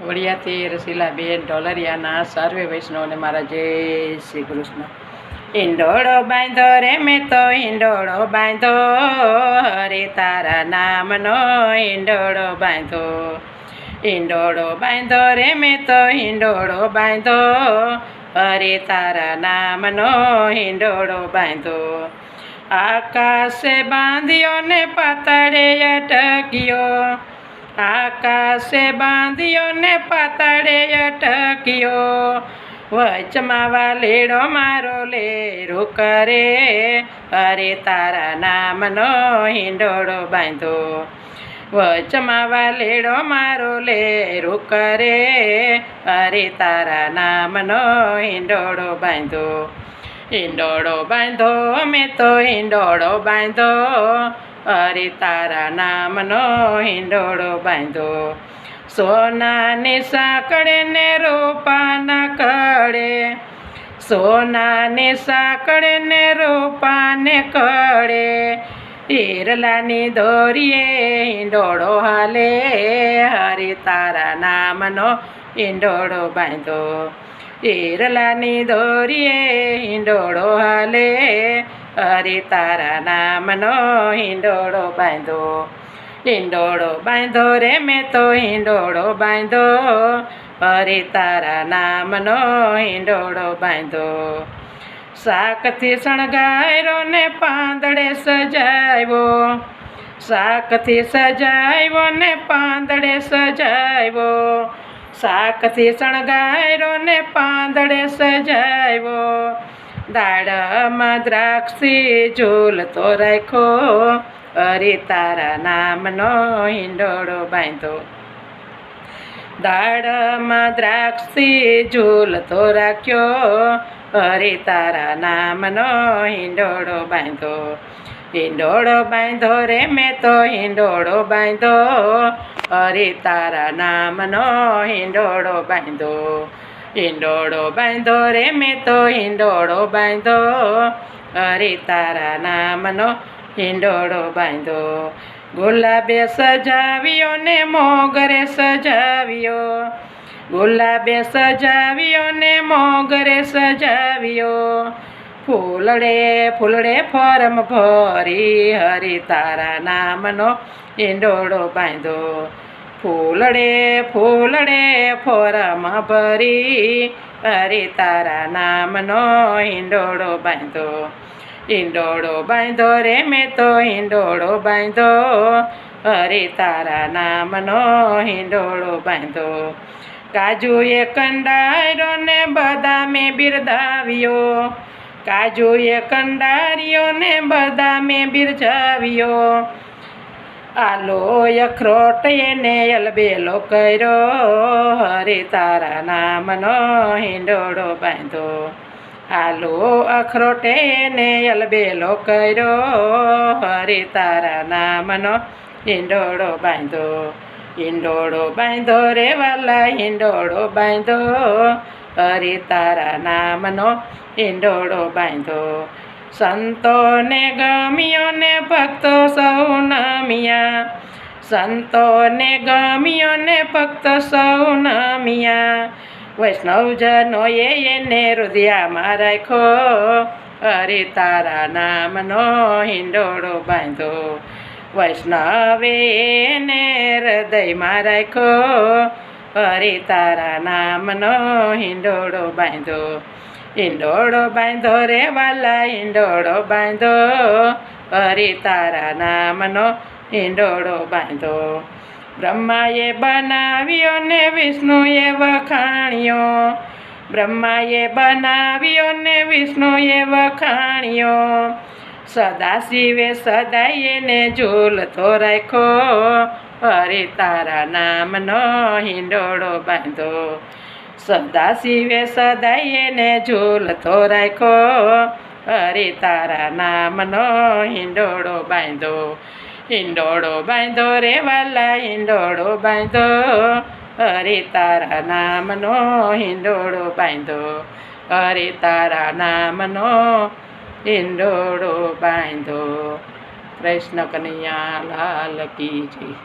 વડિયાથી રસીલાબેન ઢોલરિયાના સર્વે વૈષ્ણવને મારા જય શ્રી કૃષ્ણ. ઈંડોળો બાંધો રે મેં તો, ઈંડોળો બાંધો રે તારા નામનો ઈંડોળો બાંધો. ઈંડોળો બાંધો રે મેં તો, ઈંડોળો બાંધો અરે તારા નામનો ઈંડોળો બાંધો. આકાશે બાંધ્યો ને પાતળે અટક્યો આકાશે બાંધ્યો ને પાતળે અટક્યો. વચમાં વાલેડો મારો લેરો કરે. અરે તારા નામનો હિંડોળો બાંધો. વચમાં વાલેડો મારો લેરો કરે. અરે તારા નામનો હિંડોળો બાંધો. હિંડોળો બાંધો અમે તો હિંડોળો બાંધો. અરે તારા નામનો હિંડોળો બાંધો. સોનાની સાંકળે ને રૂપાના કળે. સોનાની સાંકળે ને રૂપાને કળે. ઈરલાની દોરીએ હિંડોળો હાલે. હરે તારા નામનો હિંડોળો બાંધો. ઈરલાની દોરીએ હિંડોળો હાલે. હરે તારા નામનો હિંડોળો બાંધો. હિંડોળો બાંધો રે મેં તો હિંડોળો બાંધો. અરે તારા નામનો હિંડોળો બાંધો. શાકથી શણગાયરો ને પાંદડે સજાવ્યો. શાકથી સજાવ્યો ને પાંદડે સજાવ્યો. શાકથી શણગાયરો ને પાંદડે સજાવ્યો. દાડમાં દ્રાક્ષી ઝૂલતો રાખો અરે તારા નામનો હિંડોળો બાંધો. દાડમાં દ્રાક્ષી ઝૂલતો રાખ્યો. અરે તારા નામનો હિંડોળો બાંધો. હિંડોળો બાંધો રે મેં તો હિંડોળો બાંધો. અરે તારા નામનો હિંડોળો બાંધો. હિંડોળો બાંધો રે મેં તો હિંડોળો બાંધો. અરે તારા નામનો હિંડોળો બાંધો. ગુલાબે સજાવ્યો ને મોગરે સજાવ્યો. ગુલાબે સજાવ્યો ને મોગરે સજાવ્યો. ફૂલડે ફૂલડે ફોરમ ભરી હરી તારા નામનો હિંડોળો બાંધો. ફૂલડે ફૂલડે, ફોરમ ભરી. અરે તારા નામનો હિંડોળો બાંધો હિંડોળો બાંધો રે મેં તો હિંડોળો બાંધો. અરે તારા નામનો હિંડોળો બાંધો. કાજુએ કંડાર્યો ને બદામે બિરદાવ્યો. કાજુએ કંડાર્યો ને બદામે બિરજાવ્યો. આલો અખરોટ એને અલબેલો કર્યો. હરે તારા નામનો હિંડોળો બાંધો. આલો અખરોટ એને અલબેલો કર્યો. હરે તારા નામનો હિંડોળો બાંધો. હિંડોળો બાંધો રે વાલા, હિંડોળો બાંધો. હરે તારા નામનો હિંડોળો બાંધો. સંતોને ગમ્યો ને ભક્તો સૌ નમિયા. સંતોને ગમ્યો ને ભક્ત સૌ નમિયા. વૈષ્ણવજનોએ એને હૃદયામાં રાખો અરે તારા નામનો હિંડોળો બાંધો. વૈષ્ણવે એને હૃદયમાં રાખો અરે તારા નામનો હિંડોળો બાંધો. હિંડોળો બાંધો રે વાલા હિંડોળો બાંધો હરે તારા નામનો હિંડોળો બાંધો. બ્રહ્માએ બનાવ્યો ને વિષ્ણુએ વખાણ્યો. બ્રહ્માએ બનાવ્યો ને વિષ્ણુએ વખાણ્યો. સદાશિવે સદાય ને ઝૂલતો રાખો હરે તારા નામનો હિંડોળો બાંધો. સદાશિવે સદાય ને ઝૂલતો રાખો અરે તારા નામનો હિંડોળો બાંધો. હિંડોળો બાંધો રે વાલા, હિંડોળો બાંધો. અરે તારા નામનો હિંડોળો બાંધો. અરે તારા નામનો હિંડોળો બાંધો. કૃષ્ણ કનૈયા લાલ કી જય.